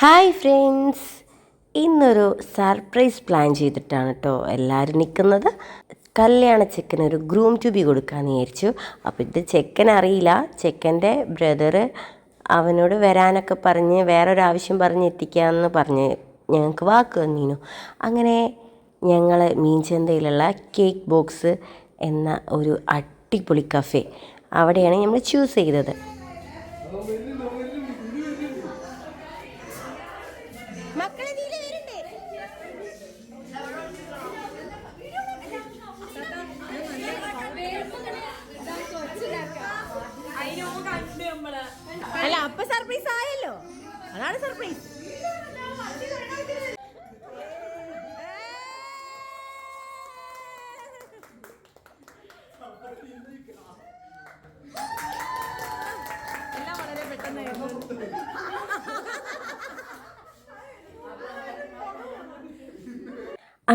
Hi friends. ഇന്നൊരു surprise plan ചെയ്തിട്ടാണ് കേട്ടോ എല്ലാവരും നിൽക്കുന്നത് കല്യാണ ചെക്കന് ഒരു ഗ്രൂം ട്യൂബി കൊടുക്കാമെന്ന് വിചാരിച്ചു. അപ്പോൾ ഇത് ചെക്കൻ അറിയില്ല. ചെക്കന്റെ ബ്രദറ് അവനോട് വരാനൊക്കെ പറഞ്ഞ് വേറൊരാവശ്യം പറഞ്ഞ് എത്തിക്കാമെന്ന് പറഞ്ഞ് ഞങ്ങൾക്ക് വാക്ക് തന്നീനു. അങ്ങനെ ഞങ്ങൾ മീൻചന്തയിലുള്ള കേക്ക് ബോക്സ് എന്ന ഒരു അടിപൊളി കഫേ അവിടെയാണ് നമ്മൾ ചൂസ് ചെയ്തത്. അല്ല അപ്പൊ സർപ്രൈസ് ആയല്ലോ. അതാണ് സർപ്രൈസ്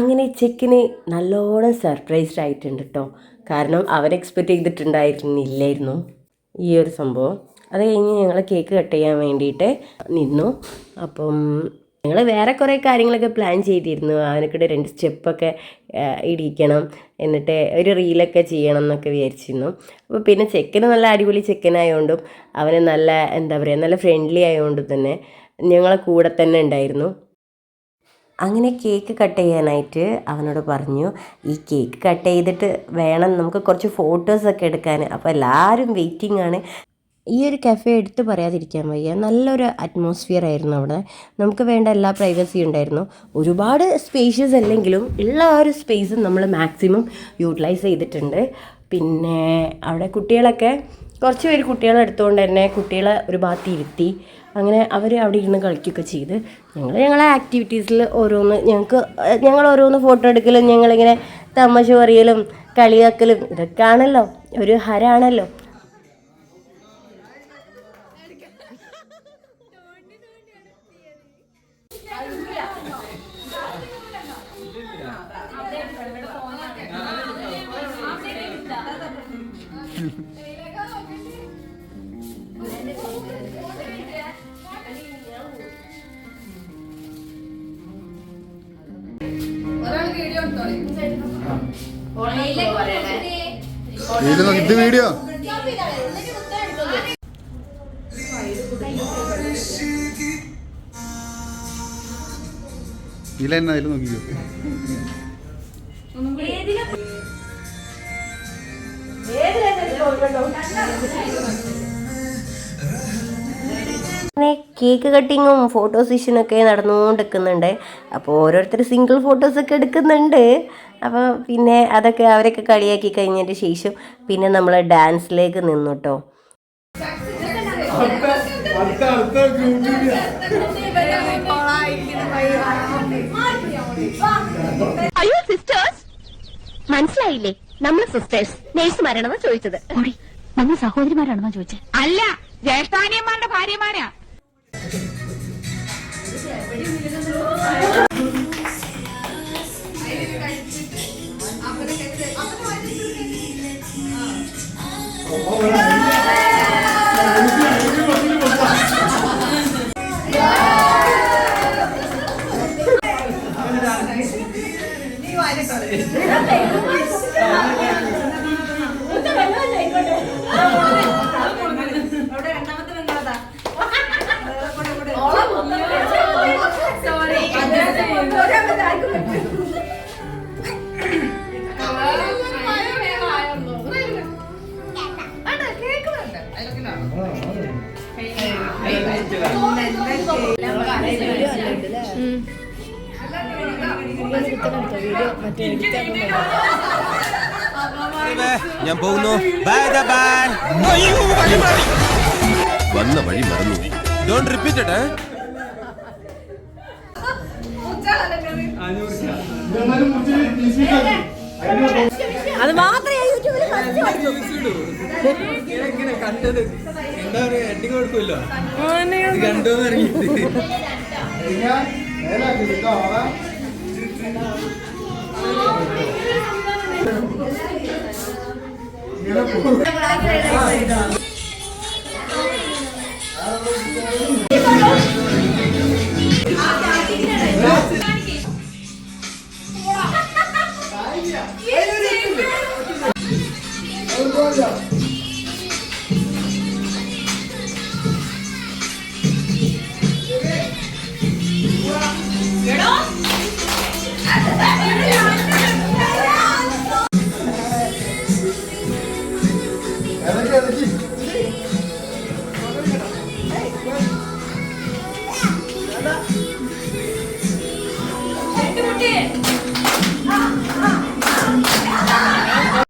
അങ്ങനെ ചെക്കിന് നല്ലോണം സർപ്രൈസ്ഡ് ആയിട്ടുണ്ട് കേട്ടോ കാരണം അവർ എക്സ്പെക്റ്റ് ചെയ്തിട്ടുണ്ടായിരുന്നില്ലായിരുന്നു ഈ ഒരു സംഭവം. അത് കഴിഞ്ഞ് ഞങ്ങൾ കേക്ക് കട്ട് ചെയ്യാൻ വേണ്ടിയിട്ട് നിന്നു. അപ്പം ഞങ്ങൾ വേറെ കുറേ കാര്യങ്ങളൊക്കെ പ്ലാൻ ചെയ്തിരുന്നു. അവനക്കിടെ രണ്ട് സ്റ്റെപ്പൊക്കെ ഇടിക്കണം. എന്നിട്ട് ഒരു റീലൊക്കെ ചെയ്യണം എന്നൊക്കെ വിചാരിച്ചിരുന്നു. അപ്പോൾ പിന്നെ ചെക്കന് നല്ല അടിപൊളി ചെക്കനായതുകൊണ്ടും അവന് നല്ല എന്താ പറയുക നല്ല ഫ്രണ്ട്ലി ആയതുകൊണ്ട് തന്നെ ഞങ്ങളെ കൂടെ തന്നെ ഉണ്ടായിരുന്നു. അങ്ങനെ കേക്ക് കട്ട് ചെയ്യാനായിട്ട് അവനോട് പറഞ്ഞു ഈ കേക്ക് കട്ട് ചെയ്തിട്ട് വേണം നമുക്ക് കുറച്ച് ഫോട്ടോസൊക്കെ എടുക്കാൻ. അപ്പോൾ എല്ലാവരും വെയിറ്റിംഗ് ആണ്. ഈ ഒരു കഫേ എടുത്ത് പറയാതിരിക്കാൻ വയ്യ. നല്ലൊരു അറ്റ്മോസ്ഫിയർ ആയിരുന്നു അവിടെ. നമുക്ക് വേണ്ട എല്ലാ പ്രൈവസി ഉണ്ടായിരുന്നു. ഒരുപാട് സ്പേഷ്യസ് അല്ലെങ്കിലും ഉള്ള ആ ഒരു സ്പേസ് നമ്മൾ മാക്സിമം യൂട്ടിലൈസ് ചെയ്തിട്ടുണ്ട്. പിന്നെ അവിടെ കുട്ടികളൊക്കെ കുറച്ച് പേര് കുട്ടികളെ എടുത്തുകൊണ്ട് തന്നെ കുട്ടികളെ ഒരു ഭാഗത്ത് ഇരുത്തി അങ്ങനെ അവർ അവിടെ ഇരുന്ന് കളിക്കുകയൊക്കെ ചെയ്ത്. ഞങ്ങൾ ഞങ്ങളെ ആക്ടിവിറ്റീസിൽ ഓരോന്ന് ഞങ്ങൾക്ക് ഞങ്ങൾ ഓരോന്ന് ഫോട്ടോ എടുക്കലും ഞങ്ങളിങ്ങനെ തമാശ പറയലും കളിയാക്കലും ഇതൊക്കെ ആണല്ലോ ഒരു ഹരാണല്ലോ. Thank നോക്ക്, ഇത് വീഡിയോ ഇല എന്നാ അതിൽ നോക്കിക്കോ. അങ്ങനെ കേക്ക് കട്ടിങ്ങും ഫോട്ടോ സെഷനും സെഷനൊക്കെ നടന്നുകൊണ്ടിരിക്കുന്നുണ്ട്. അപ്പോൾ ഓരോരുത്തർ സിംഗിൾ ഫോട്ടോസൊക്കെ എടുക്കുന്നുണ്ട്. അപ്പോൾ പിന്നെ അതൊക്കെ അവരൊക്കെ കളിയാക്കി കഴിഞ്ഞതിന് ശേഷം പിന്നെ നമ്മൾ ഡാൻസിലേക്ക് നിന്നു കേട്ടോ അയ്യോ സിസ്റ്റേഴ്സ് മനസ്സിലായില്ലേ? നമ്മൾ സിസ്റ്റേഴ്സ് നേഴ്സുമാരാണെന്നാ ചോദിച്ചത്. നമ്മൾ സഹോദരിമാരാണെന്നോ ചോദിച്ചത് അല്ല ജ്യേഷ്ഠാനിയന്മാരുടെ ഭാര്യമാരാ. 你玩的可以。ഞാൻ പോകുന്നു. ബൈ ബൈ വന്ന വഴി മറന്നു. ഡോണ്ട് റിപ്പീറ്റ് ഇറ്റ് അത് മാത്രമേ യൂട്യൂബിൽ കണ്ടത്? എന്താ പറയാ എഡിങ് കൊടുക്കുമല്ലോ കണ്ടോന്ന് ഇറങ്ങിയിട്ട് Olha,